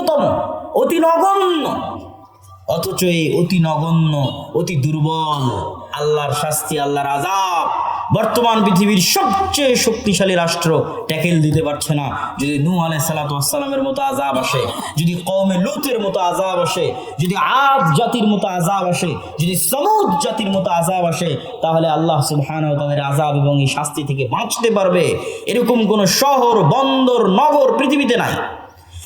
ন্যূনতম অতি নগণ্য। অথচ এই অতি নগণ্য, অতি দুর্বল, আল্লাহর শাস্তি, আল্লাহর আজাব বর্তমান পৃথিবীর সবচেয়ে শক্তিশালী রাষ্ট্র ট্যাকেল দিতে পারছে না। যদি নূ আলাই সালাতামের মতো আজাব আসে, যদি কমে লুতের মতো আজাব আসে, যদি আদ জাতির মতো আজাব আসে, যদি সমুদ জাতির মতো আজাব আসে, তাহলে আল্লাহ সুবহান তাদের আজাব এবং এই শাস্তি থেকে বাঁচতে পারবে। এরকম কোনো শহর, বন্দর, নগর পৃথিবীতে নাই।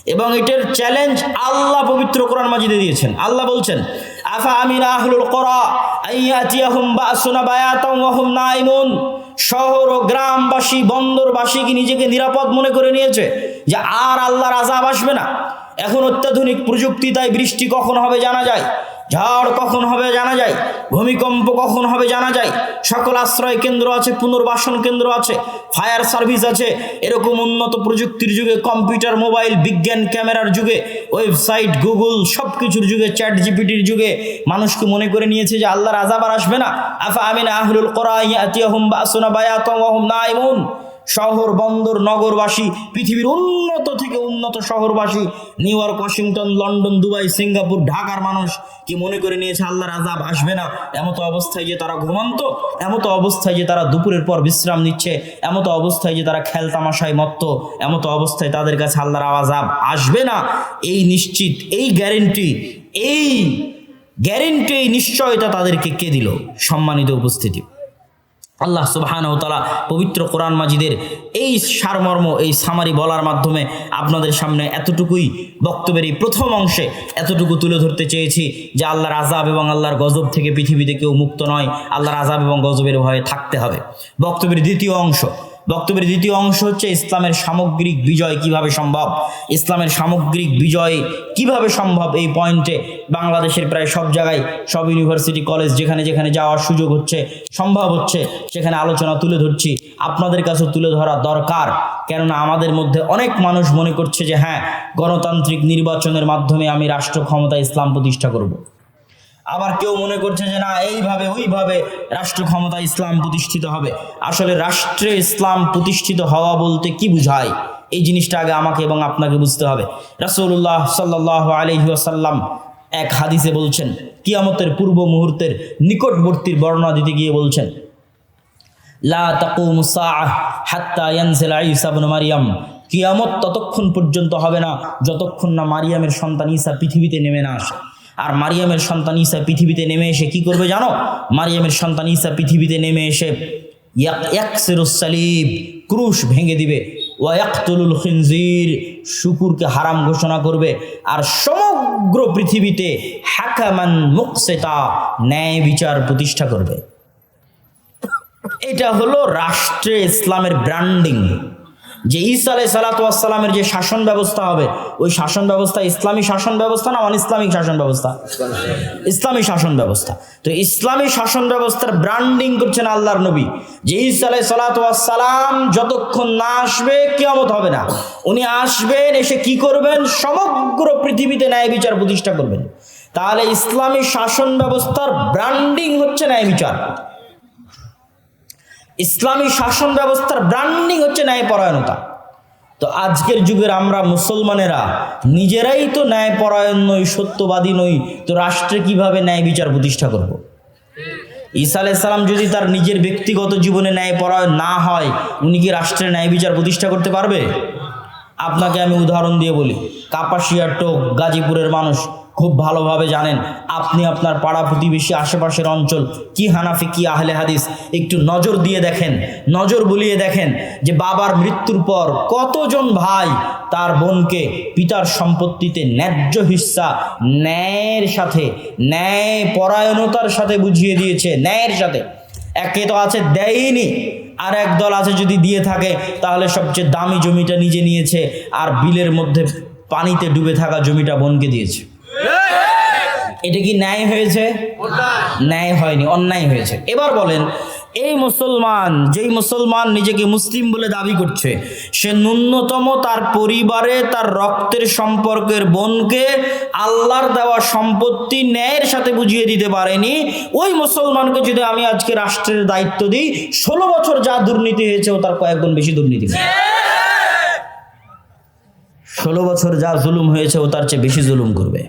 এবং এটার চ্যালেঞ্জ আল্লাহ পবিত্র কোরআন মাজিদে দিয়েছেন। আল্লাহ বলছেন, আফা আমিনা আহলুল করা আইয়াতিয়াহুম বাসুনা বায়াতাম ওয়া হুম নাইমুন? শহর ও গ্রামবাসী, বন্দরবাসী কি নিজেকে নিরাপদ মনে করে নিয়েছে? যে আর আল্লাহর আজাব আসবে না। এখন অত্যাধুনিক প্রযুক্তি, তাই বৃষ্টি কখন হবে জানা যায়। ঝড় কখন হবে জানা যায়? ভূমিকম্প কখন হবে জানা যায়? সকল আশ্রয় কেন্দ্র আছে, পুনর্বাসন কেন্দ্র আছে, ফায়ার সার্ভিস আছে। এরকম উন্নত প্রযুক্তির যুগে, কম্পিউটার, মোবাইল, বিজ্ঞান, ক্যামেরার যুগে, ওয়েবসাইট, গুগল সব কিছুর যুগে চ্যাট জিপিটির যুগে মানুষকে মনে করে নিয়েছে যে আল্লাহর আজাব আর আসবে না। আফা আমিন আহলুল কোরআ ইয়াতিয়াহুম বাসুনা বায়াতাম ওয়া হুম নাইমুন শহর বন্দর নগরবাসী, পৃথিবীর উন্নত থেকে উন্নত শহরবাসী, New York, Washington, London, Dubai, Singapore, ঢাকার মানুষ কি মনে করে নিয়েছে আল্লাহর আজাব আসবে না? এমতো অবস্থায় যে তারা ঘুমন্ত, এমতো অবস্থায় যে তারা দুপুরের পর বিশ্রাম নিচ্ছে, এমতো অবস্থায় যে তারা খেল তামাশায় মত্ত, এমতো অবস্থায় তাদের কাছে আল্লাহর আজাব আসবে না? এই নিশ্চিত, এই গ্যারেন্টি এই গ্যারেন্টি এই নিশ্চয়তা তাদেরকে কে দিল? সম্মানিত উপস্থিতি। আল্লাহ সুবাহান ও তালা পবিত্র কোরআন মাজিদের এই সারমর্ম, এই সামারি বলার মাধ্যমে আপনাদের সামনে এতটুকুই বক্তব্যের এই প্রথম অংশে এতটুকু তুলে ধরতে চেয়েছি যে আল্লাহর আজাব এবং আল্লাহর গজব থেকে পৃথিবীতে কেউ মুক্ত নয়, আল্লাহর আজাব এবং গজবের ভয়ে থাকতে হবে। বক্তব্যের দ্বিতীয় অংশ বক্তব্যের দ্বিতীয় অংশ হচ্ছে ইসলামের সামগ্রিক বিজয় কীভাবে সম্ভব? ইসলামের সামগ্রিক বিজয় কীভাবে সম্ভব? এই পয়েন্টে বাংলাদেশের প্রায় সব জায়গায়, সব ইউনিভার্সিটি কলেজ যেখানে যেখানে যাওয়ার সুযোগ হচ্ছে, সম্ভব হচ্ছে, সেখানে আলোচনা তুলে ধরছি। আপনাদের কাছে তুলে ধরা দরকার। কেননা আমাদের মধ্যে অনেক মানুষ মনে করছে যে হ্যাঁ গণতান্ত্রিক নির্বাচনের মাধ্যমে আমি রাষ্ট্র ক্ষমতা ইসলাম প্রতিষ্ঠা করব। আবার কেউ মনে করছে যে না, এইভাবে, ওইভাবে রাষ্ট্র ক্ষমতা ইসলাম প্রতিষ্ঠিত হবে। আসলে রাষ্ট্রে ইসলাম প্রতিষ্ঠিত হওয়া বলতে কি বুঝায়? এই জিনিসটা আগে আমাকে এবং আপনাকে বুঝতে হবে। রাসূলুল্লাহ সাল্লাহ আলহিহাসাল্লাম এক হাদিসে বলছেন, কিয়ামতের পূর্ব মুহূর্তের নিকটবর্তীর বর্ণনা দিতে গিয়ে বলছেন, লা হাত্তা কিয়ামত ততক্ষণ পর্যন্ত হবে না, যতক্ষণ না মারিয়ামের সন্তান ঈসা পৃথিবীতে নেমে না আসে। আর মারিয়ামের সন্তান ঈসা পৃথিবীতে নেমে এসে কি করবে জানো? মারিয়ামের সন্তান ঈসা পৃথিবীতে নেমে এসে সালিব ক্রুশ ভেঙে দিবে। ওয়াক্তুলুল খিনজির শুকুরকে হারাম ঘোষণা করবে। আর সমগ্র পৃথিবীতে হাকামান মুকসেতা ন্যায় বিচার প্রতিষ্ঠা করবে। এটা হলো রাষ্ট্রে ইসলামের ব্র্যান্ডিং যে ঈসা আলাই সালাতামের যে শাসন ব্যবস্থা হবে, ওই শাসন ব্যবস্থা ইসলামী শাসন ব্যবস্থা না অন ইসলামিক শাসন ব্যবস্থা? ইসলামী শাসন ব্যবস্থা। তো ইসলামী শাসন ব্যবস্থার ব্র্যান্ডিং করছেন আল্লাহর নবী। যে ঈসা আলাই সালাতাম যতক্ষণ না আসবে কেমত হবে না। উনি আসবেন, এসে কি করবেন? সমগ্র পৃথিবীতে ন্যায় বিচার প্রতিষ্ঠা করবেন। তাহলে ইসলামী শাসন ব্যবস্থার ব্র্যান্ডিং হচ্ছে ন্যায় বিচার। ইসলামী শাসন ব্যবস্থার ব্র্যান্ডিং হচ্ছে ন্যায়পরায়ণতা। তো আজকের যুগের আমরা মুসলমানেরা নিজেরাই তো ন্যায়পরায়ণ নই, সত্যবাদী নই, তো রাষ্ট্রে কীভাবে ন্যায় বিচার প্রতিষ্ঠা করব। ঈসা আলাইসাল্লাম যদি তার নিজের ব্যক্তিগত জীবনে ন্যায়পরায়ণ না হয়, উনি কি রাষ্ট্রের ন্যায় বিচার প্রতিষ্ঠা করতে পারবে? আপনাকে আমি উদাহরণ দিয়ে বলি। কাপাসিয়া টোক গাজীপুরের মানুষ খুব ভালোভাবে জানেন। আপনি আপনার পাড়া প্রতিবেশী আশেপাশের অঞ্চল, কি হানাফি, কি আহলে হাদিস, একটু নজর দিয়ে দেখেন, নজর বুলিয়ে দেখেন যে বাবার মৃত্যুর পর কতজন ভাই তার বোনকে পিতার সম্পত্তিতে ন্যায্য হিস্সা ন্যায়ের সাথে ন্যায় পরায়ণতার সাথে বুঝিয়ে দিয়েছে, ন্যায়ের সাথে। একে তো আছে দেয়নি, আর এক দল আছে যদি দিয়ে থাকে, তাহলে সবচেয়ে দামি জমিটা নিজে নিয়েছে, আর বিলের মধ্যে পানিতে ডুবে থাকা জমিটা বোনকে দিয়েছে। এটা কি ন্যায় হয়েছে? ন্যায় হয়নি অন্যায় হয়েছে। এবার বলেন এই মুসলমান যেই মুসলমান নিজেকে মুসলিম বলে দাবি করছে সে ন্যূনতম তার পরিবারে তার রক্তের সম্পর্কের বোনকে আল্লাহর দেওয়া সম্পত্তি ন্যায়ের সাথে বুঝিয়ে দিতে পারেনি। ওই মুসলমানকে যদি আমি আজকে রাষ্ট্রের দায়িত্ব দিই ষোলো বছর যা দুর্নীতি হয়েছে ও তার কয়েক গুণ বেশি দুর্নীতি ষোলো বছর যা জুলুম হয়েছে ও তার চেয়ে বেশি জুলুম করবে।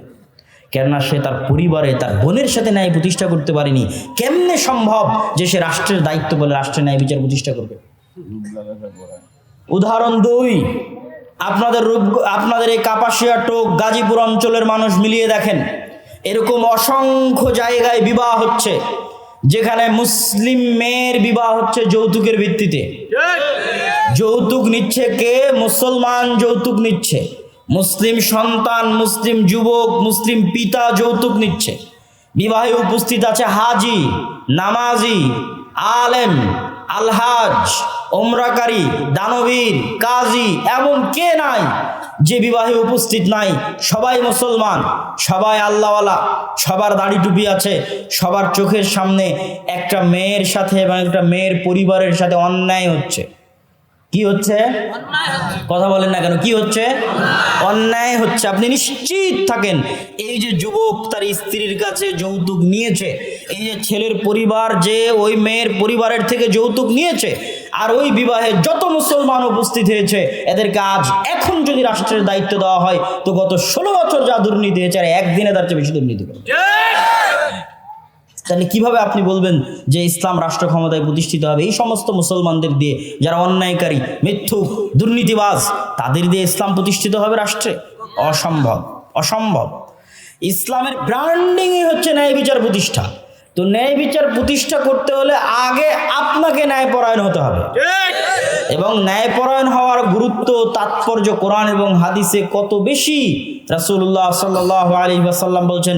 কেননা সে তার পরিবারে, তার বোনের সাথে ন্যায় প্রতিষ্ঠা করতে পারেনি। কেমনে সম্ভব যে সে রাষ্ট্রের দায়িত্ব বলে রাষ্ট্রের ন্যায় বিচার প্রতিষ্ঠা করবে? উদাহরণ দুই, আপনাদের আপনাদের এই কাপাসিয়া টোক গাজীপুর অঞ্চলের মানুষ মিলিয়ে দেখেন। এরকম অসংখ্য জায়গায় বিবাহ হচ্ছে, যেখানে মুসলিম মেয়ের বিবাহ হচ্ছে যৌতুকের ভিত্তিতে। যৌতুক নিচ্ছে কে? মুসলমান যৌতুক নিচ্ছে। মুসলিম সন্তান, মুসলিম যুবক, মুসলিম পিতা যৌতুক নিচ্ছে। বিবাহে উপস্থিত আছে হাজি, নামাজি, আলেম, আলহাজ, ওমরাকারী, দানবীর, কাজী, এমন কে নাই যে বিবাহে উপস্থিত নাই? সবাই মুসলমান, সবাই আল্লাহওয়ালা, সবার দাড়ি টুপি আছে, সবার চোখের সামনে একটা মেয়ের সাথে এবং একটা মেয়ের পরিবারের সাথে অন্যায় হচ্ছে। কি হচ্ছে? কথা বলেন না কেন, কি হচ্ছে? অন্যায় হচ্ছে। আপনি নিশ্চিত থাকেন, এই যে যুবক তার স্ত্রীর কাছে যৌতুক নিয়েছে, এই যে ছেলের পরিবার যে ওই মেয়ের পরিবারের থেকে যৌতুক নিয়েছে, আর ওই বিবাহে যত মুসলমান উপস্থিত হয়েছে, এদেরকে আজ এখন যদি রাষ্ট্রের দায়িত্ব দেওয়া হয়, তো গত ষোলো বছর যা দুর্নীতি হয়েছে, আর একদিনে তার চেয়ে বেশি দুর্নীতি করে তাহলে কীভাবে আপনি বলবেন যে ইসলাম রাষ্ট্র ক্ষমতায় প্রতিষ্ঠিত হবে? এই সমস্ত মুসলমানদের দিয়ে, যারা অন্যায়কারী, মিথ্যুক, দুর্নীতিবাজ, তাদের দিয়ে ইসলাম প্রতিষ্ঠিত হবে রাষ্ট্রে? অসম্ভব অসম্ভব। ইসলামের ব্র্যান্ডিংই হচ্ছে ন্যায় বিচার প্রতিষ্ঠা। তো ন্যায় বিচার প্রতিষ্ঠা করতে হলে আগে আপনাকে ন্যায়পরায়ণ হতে হবে। এবং ন্যায়পরায়ণ হওয়ার গুরুত্ব, তাৎপর্য কোরআন এবং হাদিসে কত বেশি? রাসূলুল্লাহ সাল্লাল্লাহু আলাইহি ওয়াসাল্লাম বলছেন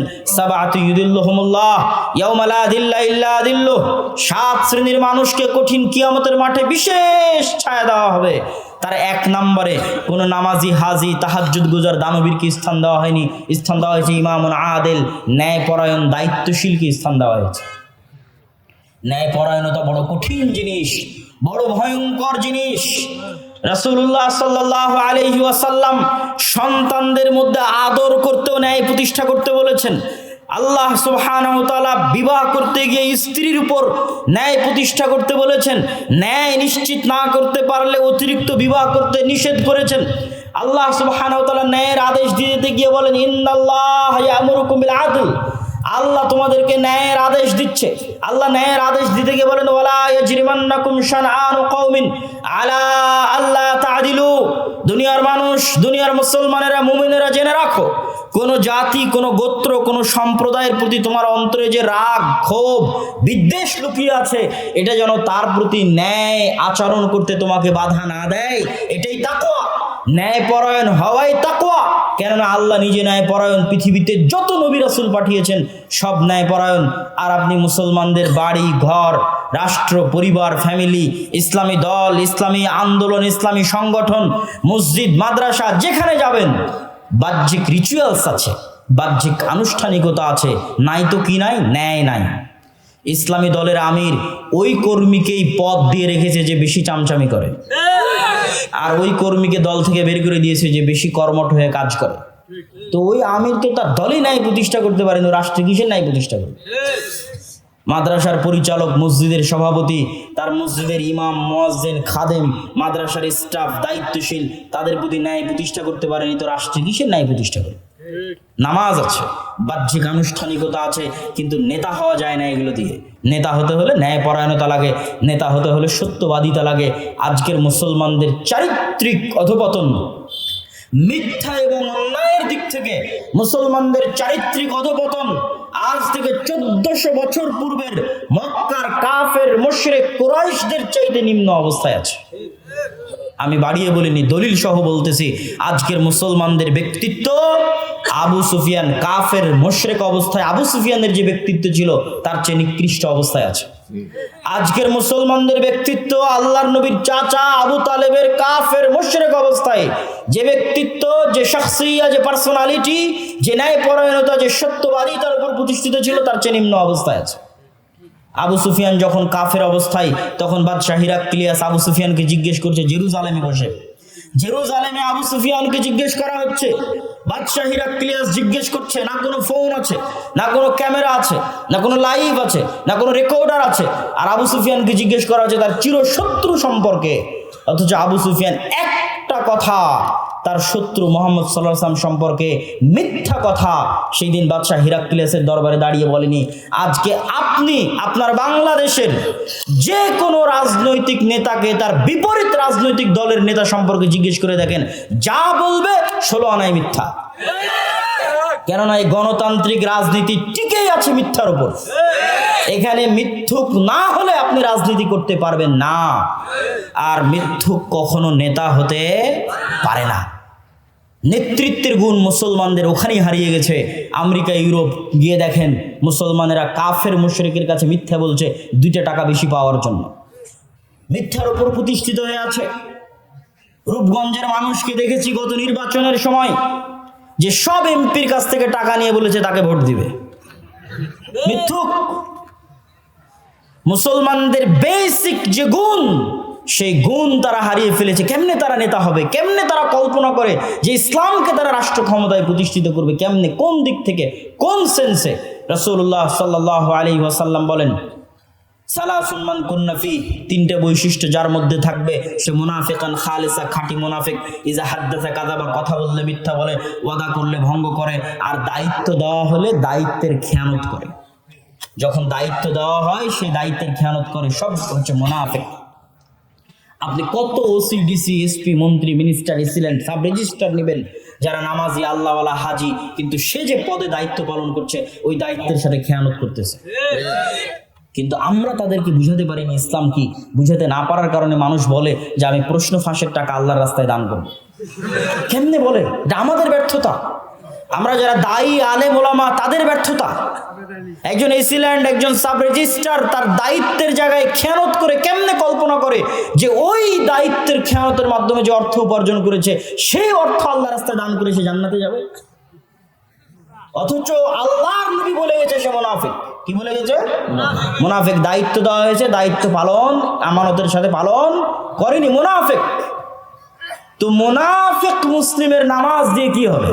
সাত শ্রেণির মানুষকে কঠিন কিয়ামতের মাঠে বিশেষ ছায়া দেওয়া হবে। তার এক নম্বরে কোনো নামাজি, হাজি, তাহাজ্জুদ গুজার দানবীরকে স্থান দেওয়া হয়নি। স্থান দেওয়া হয়েছে ইমামুন আদেল। ন্যায়পরায়ণ দায়িত্বশীলকে স্থান দেওয়া হয়েছে? ন্যায়পরায়ণতা বড় কঠিন জিনিস, বড় ভয়ঙ্কর জিনিস। রাসূলুল্লাহ সাল্লাল্লাহু আলাইহি ওয়াসাল্লাম সন্তানদের মধ্যে আদর করতেও ন্যায় প্রতিষ্ঠা করতে বলেছেন। আল্লাহ সুবহানাহু তাআলা বিবাহ করতে গিয়ে স্ত্রীর উপর ন্যায় প্রতিষ্ঠা করতে বলেছেন, ন্যায় নিশ্চিত না করতে পারলে অতিরিক্ত বিবাহ করতে নিষেধ করেছেন। আল্লাহ সুবহানাহু তাআলা ন্যায়ের আদেশ দিতে গিয়ে বলেন বিল আদল। আল্লাহ তোমাদেরকে ন্যায়ের আদেশ দিচ্ছে। আল্লাহ ন্যায়ের আদেশ দিতে গিয়ে বলেন, ওয়ালা কওমিন আলা আল্লাহ দুনিয়ার মানুষ, দুনিয়ার মুসলমানেরা, মুমিনেরা জেনে রাখো কোন জাতি, কোন গোত্র, কোন সম্প্রদায়ের প্রতি তোমার অন্তরে যে রাগ, ক্ষোভ, বিদ্বেষ লুকিয়ে আছে, এটা যেন তার প্রতি ন্যায় আচরণ করতে তোমাকে বাধা না দেয়, এটাই তাকওয়া। ন্যায়পরায়ণ হওয়াই তাকওয়া। কেননা আল্লাহ নিজে ন্যায়পরায়ণ পৃথিবীতে যত নবী রাসূল পাঠিয়েছেন, সব ন্যায়পরায়ণ। আর আপনি মুসলমানদের বাড়ি, ঘর, রাষ্ট্র, পরিবার, ফ্যামিলি, ইসলামী দল, ইসলামী আন্দোলন, ইসলামী সংগঠন, মসজিদ, মাদ্রাসা, যেখানে যাবেন বাহ্যিক রিচুয়ালস আছে, বাহ্যিক আনুষ্ঠানিকতা আছে, নাই তো কি নাই? ন্যায় নাই। ইসলামী দলের আমির ওই কর্মীকেই পদ দিয়ে রেখেছে যে বেশি চামচামি করে। আর ওই কর্মীকে দল থেকে বের করে দিয়েছে যে বেশি কর্মঠ হয়ে কাজ করে। তো ওই আমির তো তার দলই নাই প্রতিষ্ঠা করতে পারেন রাষ্ট্রে কিসের নাই প্রতিষ্ঠা করবে? মাদ্রাসার পরিচালক মসজিদের সভাপতি, তার মসজিদের ইমাম, মোয়াজ্জেন, খাদেম, মাদ্রাসার স্টাফ, দায়িত্বশীল, তাদের প্রতি ন্যায় প্রতিষ্ঠা করতে পারেনি তো রাষ্ট্রে কিসের ন্যায় প্রতিষ্ঠা করে? নামাজ আছে, বাহ্যিক আনুষ্ঠানিকতা আছে, কিন্তু নেতা হওয়া যায় না এগুলো দিয়ে। নেতা হতে হলে ন্যায় পরায়ণতা লাগে, নেতা হতে হলে সত্যবাদিতা লাগে। আজকের মুসলমানদের চারিত্রিক অধপতন, মিথ্যা এবং অন্যায়ের দিক থেকে মুসলমানদের চারিত্রিক অধপতন আজ থেকে চোদ্দশো বছর পূর্বের মক্কার কাফের মুশরিক কুরাইশদের চাইতে নিম্ন অবস্থায় আছে। আমি বাড়িয়ে বলিনি দলিল সহ বলতেছি, আজকের মুসলমানদের ব্যক্তিত্ব আবু সুফিয়ান, কাফের মোশরেক অবস্থায় আবু সুফিয়ানের যে ব্যক্তিত্ব ছিল, তার চেয়ে নিকৃষ্ট অবস্থায় আছে। আজকের মুসলমানদের ব্যক্তিত্ব আল্লাহর নবীর চাচা আবু তালেবের কাফের মোশরেক অবস্থায়। যে ব্যক্তিত্ব, যে শখসিয়া, যে পার্সোনালিটি যে ন্যায় ন্যায়পরায়ণতা, যে সত্যবাদী তার উপর প্রতিষ্ঠিত ছিল, তার চেয়ে নিম্ন অবস্থায় আছে। আবু সুফিয়ান যখন কাফের অবস্থায়, তখন বাদশাহ হিরাক্লিয়াস আবু সুফিয়ানকে জিজ্ঞেস করছে, জেরুজালেমে বসে? জেরুজালেমে আবু সুফিয়ানকে জিজ্ঞেস করা হচ্ছে। বাদশাহ হিরাক্লিয়াস জিজ্ঞেস করছে, না কোনো ফোন আছে? না কোনো ক্যামেরা আছে? না কোনো লাইভ আছে? না কোনো রেকর্ডার আছে? আর আবু সুফিয়ানকে জিজ্ঞেস করা হচ্ছে, তার চিরশত্রু সম্পর্কে? অথচ আবু সুফিয়ান একটা কথা তার শত্রু মোহাম্মদ সাল্লাম সম্পর্কে মিথ্যা কথা। সেই দিন বাদশাহ হিরাক্লিয়াসের দরবারে দাঁড়িয়ে বলেনি, আজকে আপনি আপনার বাংলাদেশের যে কোনো রাজনৈতিক নেতাকে তার বিপরীত রাজনৈতিক দলের নেতা সম্পর্কে জিজ্ঞেস করে দেখেন, যা বলবে ষোলো আনায় মিথ্যা। কেননা এই গণতান্ত্রিক রাজনীতি টিকেই আছে মিথ্যার উপর। এখানে মিথ্যুক না হলে আপনি রাজনীতি করতে পারবেন না। আর মিথ্যুক কখনো নেতা হতে পারে না। নেতৃত্বের গুণ মুসলমানদের ওখানেই হারিয়ে গেছে। আমেরিকা, ইউরোপ গিয়ে দেখেন, মুসলমানেরা কাফের, মুশরিকের কাছে মিথ্যা বলছে, দুইটা টাকা বেশি পাওয়ার জন্য। মিথ্যার উপর প্রতিষ্ঠিত হয়ে আছে। রূপগঞ্জের মানুষকে দেখেছি গত নির্বাচনের সময়, যে সব এমপির কাছ থেকে টাকা নিয়ে বলেছে, তাকে ভোট দিবে। মিথ্যুক। মুসলমানদের বেসিক যে গুণ সেই গুণ তারা হারিয়ে ফেলেছে। কেমনে তারা নেতা হবে? কেমনে তারা কল্পনা করে যে ইসলামকে তারা রাষ্ট্র ক্ষমতায় প্রতিষ্ঠিত করবে? কেমনে? কোন দিক থেকে? কোন সেন্সে রসুল্লাহ সাল্লাহ আলী ওয়াসাল্লাম বলেন সালাসুলমান কুন্নাফি তিনটে বৈশিষ্ট্য যার মধ্যে থাকবে। সে মুনাফিকান খালিসা, খাঁটি মুনাফিক। ইজা হাদ্দাসা কাদাবা কথা বললে মিথ্যা বলে, ওয়াদা করলে ভঙ্গ করে। আর দায়িত্ব দেওয়া হলে দায়িত্বের খেয়ানত করে। যখন দায়িত্ব দেওয়া হয় সেই দায়িত্বের খেয়ানত করে। সব হচ্ছে মুনাফিক। আপনি কত ওসি ডিসি এসপি মন্ত্রী minister AC land sub registrar নেবেন, যারা নামাজি, আল্লাহওয়ালা, হাজি, কিন্তু সে যে পদে দায়িত্ব পালন করছে, ওই দায়িত্বের সাথে খেয়ানত করতেছে। কিন্তু আমরা তাদেরকে বুঝাতে পারিনি ইসলাম কি? বুঝাতে না পারার কারণে মানুষ বলে যে আমি প্রশ্ন ফাঁসের টাকা আল্লাহর রাস্তায় দান করব। কেমনে বলে? এটা আমাদের ব্যর্থতা। আমরা যারা দায়ী আলেম ওলামা, তাদের ব্যর্থতা। একজন এসিল্যান্ড, একজন সাব রেজিস্ট্রার তার দায়িত্বের জায়গায় খেয়ানত করে কেমনে কল্পনা করে যে ওই দায়িত্বের খেয়ানতের মাধ্যমে যে অর্থ উপার্জন করেছে, সেই অর্থ আল্লাহ রাস্তায় দান করে সে জান্নাতে যাবে? অথচ আল্লাহর নবী বলে গেছে সে মুনাফিক। কি বলে গেছে? মুনাফিক। দায়িত্ব দেওয়া হয়েছে, দায়িত্ব পালন, আমানতের সাথে পালন করেনি মুনাফিক। তো মুনাফিক মুসলিমের নামাজ দিয়ে কি হবে?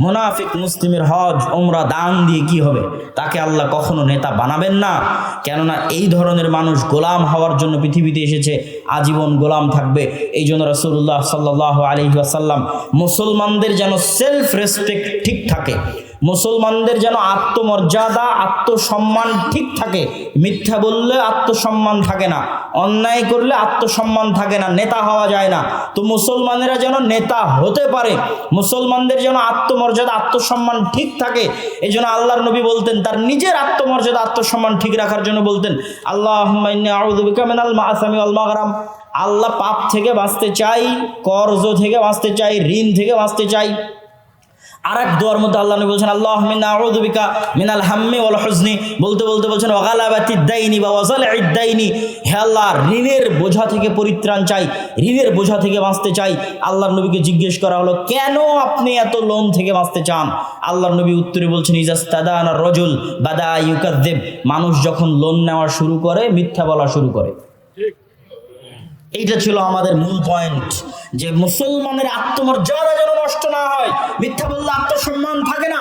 মুনাফিক মুসলিমের হজ ওমরা দান দিয়ে কি হবে? তাকে আল্লাহ কখনো নেতা বানাবেন না। কেননা এই ধরনের মানুষ গোলাম হওয়ার জন্য পৃথিবীতে এসেছে, আজীবন গোলাম থাকবে। এই জন্য রসুল্লাহ সাল্লাহ আলী আসাল্লাম মুসলমানদের যেন সেলফ রেসপেক্ট ঠিক থাকে। মুসলমানদের যেন আত্মমর্যাদা, আত্মসম্মান ঠিক থাকে। মিথ্যা বললে আত্মসম্মান থাকে না, অন্যায় করলে আত্মসম্মান থাকে না, নেতা হওয়া যায় না। তো মুসলমানেরা যেন নেতা হতে পারে, মুসলমানদের যেন আত্মমর্যাদা, আত্মসম্মান ঠিক থাকে এই জন্য আল্লাহর নবী বলতেন, তার নিজের আত্মমর্যাদা, আত্মসম্মান ঠিক রাখার জন্য বলতেন আল্লাহ আলমাগরাম আল্লাহ পাপ থেকে বাঁচতে চাই, কর্জ থেকে বাঁচতে চাই, ঋণ থেকে বাঁচতে চাই। আর এক দোয়ার মধ্যে আল্লাহ নবী বলছেন আল্লাহ মিনা আউযুবিকা মিনাল হাম্মি ওয়াল হুজনি বলতে বলতে বলছেন, ওয়াগালাবাতি দাইনি বা ওয়াজাল ইদ্দাইনি হে আল্লাহ, ঋণের বোঝা থেকে পরিত্রাণ চাই, ঋণের বোঝা থেকে বাঁচতে চাই। আল্লাহর নবীকে জিজ্ঞেস করা হলো, কেন আপনি এত লোন থেকে বাঁচতে চান? আল্লাহর নবী উত্তরে বলছেন, ইজাস্তাদান রজুল বাদা ইউকাদ্দেব মানুষ যখন লোন নেওয়া শুরু করে, মিথ্যা বলা শুরু করে। এইটা ছিল আমাদের মূল পয়েন্ট যে মুসলমানের আত্মমর্যাদা যেন নষ্ট না হয়, মিথ্যা বললে আত্মসম্মান থাকে না।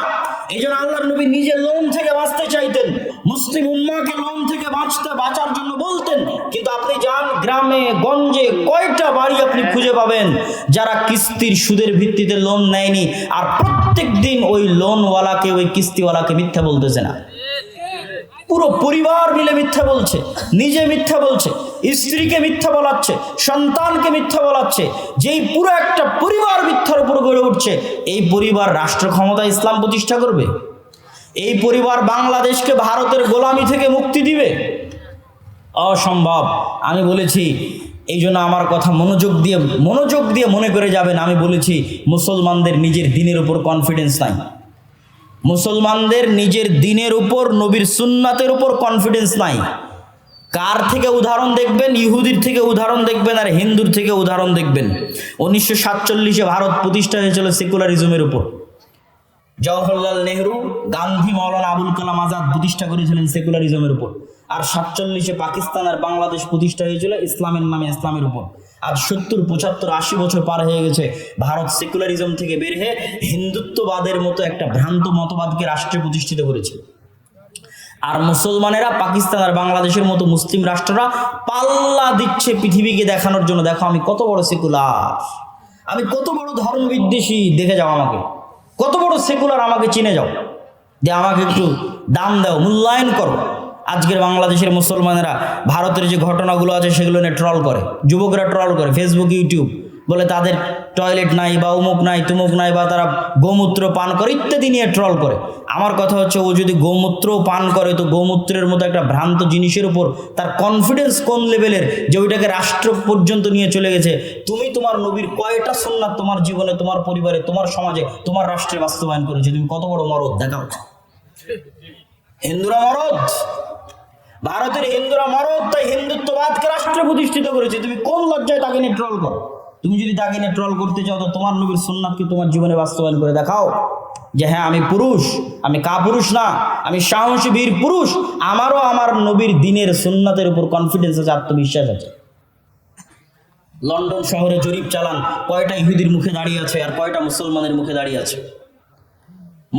এই জন্য আল্লাহ নবী নিজে লোন থেকে বাঁচতে চাইতেন, মুসলিম উম্মাকে লোন থেকে বাঁচতে, বাঁচার জন্য বলতেন। কিন্তু আপনি যান, গ্রামে, গঞ্জে, কয়টা বাড়ি আপনি খুঁজে পাবেন, যারা কিস্তির সুদের ভিত্তিতে লোন নেয়নি, আর প্রত্যেক দিন ওই লোনওয়ালাকে, ওই কিস্তিওয়ালাকে মিথ্যা বলতেছে না। পুরো পরিবার মিলে মিথ্যা বলছে, নিজে মিথ্যা বলছে। স্ত্রীকে মিথ্যা বলাচ্ছে, সন্তানকে মিথ্যা বলাচ্ছে, যেই পুরো একটা পরিবার মিথ্যার উপর গড়ে উঠছে, এই পরিবার রাষ্ট্র ক্ষমতা ইসলাম প্রতিষ্ঠা করবে? এই পরিবার বাংলাদেশকে ভারতের গোলামি থেকে মুক্তি দিবে? অসম্ভব। আমি বলেছি, এই জন্য আমার কথা মনোযোগ দিয়ে মনোযোগ দিয়ে মনে করে যাবেন, আমি বলেছি, মুসলমানদের নিজের দিনের উপর কনফিডেন্স নাই। মুসলমানদের নিজের দিনের উপর, নবীর সুন্নাতের উপর কনফিডেন্স নাই। কার থেকে উদাহরণ দেখবেন? ইহুদির থেকে উদাহরণ দেখবেন আর হিন্দুর থেকে উদাহরণ দেখবেন। উনিশশো সাতচল্লিশে ভারত প্রতিষ্ঠা হয়েছিল সেকুলারিজমের উপর। জওহরলাল নেহরু, গান্ধী, মৌলানা আবুল কালাম আজাদ প্রতিষ্ঠা করেছিলেন সেকুলারিজমের উপর। আর সাতচল্লিশে পাকিস্তান আর বাংলাদেশ প্রতিষ্ঠা হয়েছিল ইসলামের নামে ইসলামের উপর। আজ সত্তর, পঁচাত্তর, আশি বছর পার হয়ে গেছে। ভারত সেকুলারিজম থেকে বের হয়ে হিন্দুত্ববাদের মতো একটা ভ্রান্ত মতবাদকে রাষ্ট্রে প্রতিষ্ঠিত করেছে। আর মুসলমানেরা পাকিস্তান আর বাংলাদেশের মতো মুসলিম রাষ্ট্ররা পাল্লা দিচ্ছে পৃথিবীকে দেখানোর জন্য। দেখো, আমি কত বড় সেকুলার। আমি কত বড় ধর্ম বিদ্বেষী দেখে যাও আমাকে। কত বড় সেকুলার আমাকে চিনে যাও। যে আমাকে একটু দাম দাও, মূল্যায়ন করো। আজকের বাংলাদেশের মুসলমানেরা ভারতের যে ঘটনাগুলো আছে, সেগুলো নিয়ে ট্রল করে। যুবকরা ট্রল করে ফেসবুক ইউটিউব বলে তাদের টয়লেট নাই বা অমুক নাই, তুমুক নাই বা তারা গোমূত্র পান করে ইত্যাদি নিয়ে ট্রল করে। আমার কথা হচ্ছে ও যদি গোমূত্র পান করে তো গোমূত্রের মতো একটা ভ্রান্ত জিনিসের উপর তার কনফিডেন্স কোন লেভেলের যে ওইটাকে রাষ্ট্র পর্যন্ত নিয়ে চলে গেছে? তুমি তোমার নবীর কয়টা সুন্নাত তোমার জীবনে, তোমার পরিবারে, তোমার সমাজে, তোমার রাষ্ট্রে বাস্তবায়ন করেছে? তুমি কত বড় মরদ? দেখাও। হিন্দুরা মরদ। ভারতের হিন্দুরা মরদ, তাই হিন্দুত্ববাদকে রাষ্ট্রে প্রতিষ্ঠিত করেছে। তুমি কোন লজ্জায় তাকে নিয়ে ট্রল করো? তুমি যদি তাকে নিয়ে ট্রল করতে চাও, তো তোমার নবীর সুন্নাতকে তোমার জীবনে বাস্তবায়ন করে দেখাও। যে হ্যাঁ আমি পুরুষ, আমি কা পুরুষ না, আমি সাহসী বীর পুরুষ, আমারও আমার নবীর দিনের সুন্নাতের উপর কনফিডেন্স আছে, আত্মবিশ্বাস আছে। লন্ডন শহরে জরিপ চালান, কয়টা ইহুদির মুখে দাঁড়িয়ে আছে আর কয়টা মুসলমানের মুখে দাঁড়িয়ে আছে?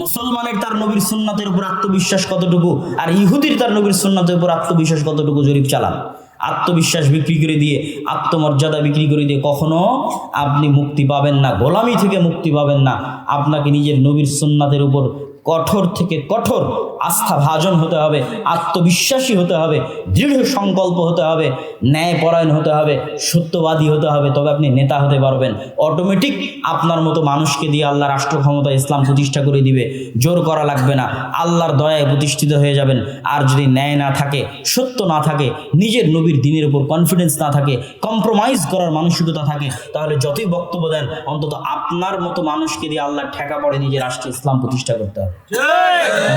মুসলমানের তার নবীর সুন্নাতের উপর আত্মবিশ্বাস কতটুকু, আর ইহুদির তার নবীর সুন্নাতের উপর আত্মবিশ্বাস কতটুকু জরিপ চালান? আত্মবিশ্বাস বিক্রি করে দিয়ে, আত্মমর্যাদা বিক্রি করে দিয়ে কখনো আপনি মুক্তি পাবেন না, গোলামি থেকে মুক্তি পাবেন না। আপনাকে নিজের নবীর সুন্নাতের উপর কঠোর থেকে কঠোর আস্থা ভাজন হতে হবে আত্মবিশ্বাসী হতে হবে দৃঢ় সংকল্প হতে হবে ন্যায়পরায়ণ হতে হবে সত্যবাদী হতে হবে তবে আপনি নেতা হতে পারবেন। অটোমেটিক আপনার মতো মানুষকে দিয়ে আল্লাহ রাষ্ট্র ক্ষমতা ইসলাম প্রতিষ্ঠা করে দিবে। জোর করা লাগবে না। আল্লাহর দয়ায় প্রতিষ্ঠিত হয়ে যাবেন। আর যদি ন্যায় না থাকে সত্য না থাকে নিজের নবীর দিনের উপর কনফিডেন্স না থাকে কম্প্রোমাইজ করার মানসিকতা থাকে তাহলে যতই বক্তব্য দেন অন্তত আপনার মতো মানুষকে দিয়ে আল্লাহ ঠেকা পড়ে নিজের রাষ্ট্রে ইসলাম প্রতিষ্ঠা করতে হবে।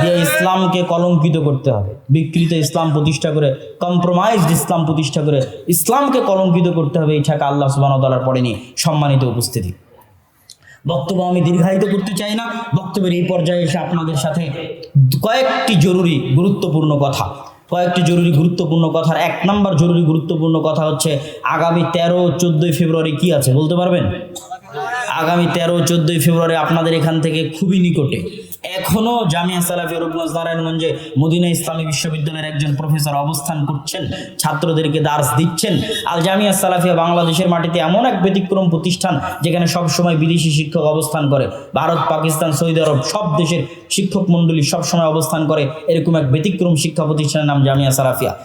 দিয়ে ইসলামকে কলঙ্কিত করতে হবে। বিকৃত ইসলাম প্রতিষ্ঠা করে কম্প্রোমাইজড ইসলাম প্রতিষ্ঠা করে ইসলামকে কলঙ্কিত করতে হবে এই ঠাকা আল্লাহ সুবাহ তালার পড়েনি সম্মানিত উপস্থিতি। বক্তব্য আমি দীর্ঘায়িত করতে চাই না। বক্তব্যের এই পর্যায়ে এসে আপনাদের সাথে কয়েকটি জরুরি গুরুত্বপূর্ণ কথা। কয়েকটি জরুরি গুরুত্বপূর্ণ কথার এক নম্বর জরুরি গুরুত্বপূর্ণ কথা হচ্ছে, আগামী তেরো চোদ্দোই ফেব্রুয়ারি কি আছে বলতে পারবেন? আগামী তেরো, চোদ্দোই ফেব্রুয়ারি আপনাদের এখান থেকে খুবই নিকটে। এখনও জামিয়া সালাফি রূপগঞ্জ নারায়ণগঞ্জে মদিনা ইসলামী বিশ্ববিদ্যালয়ের একজন প্রফেসর অবস্থান করছেন, ছাত্রদেরকে দার্স দিচ্ছেন। আল জামিয়া সালাফিয়া বাংলাদেশের মাটিতে এমন এক ব্যতিক্রম প্রতিষ্ঠান যেখানে সবসময় বিদেশি শিক্ষক অবস্থান করে। ভারত, পাকিস্তান, সৌদি আরব সব দেশের শিক্ষক মণ্ডলী সবসময় অবস্থান করে। এরকম এক ব্যতিক্রম শিক্ষা প্রতিষ্ঠানের নাম জামিয়া সালাফিয়া।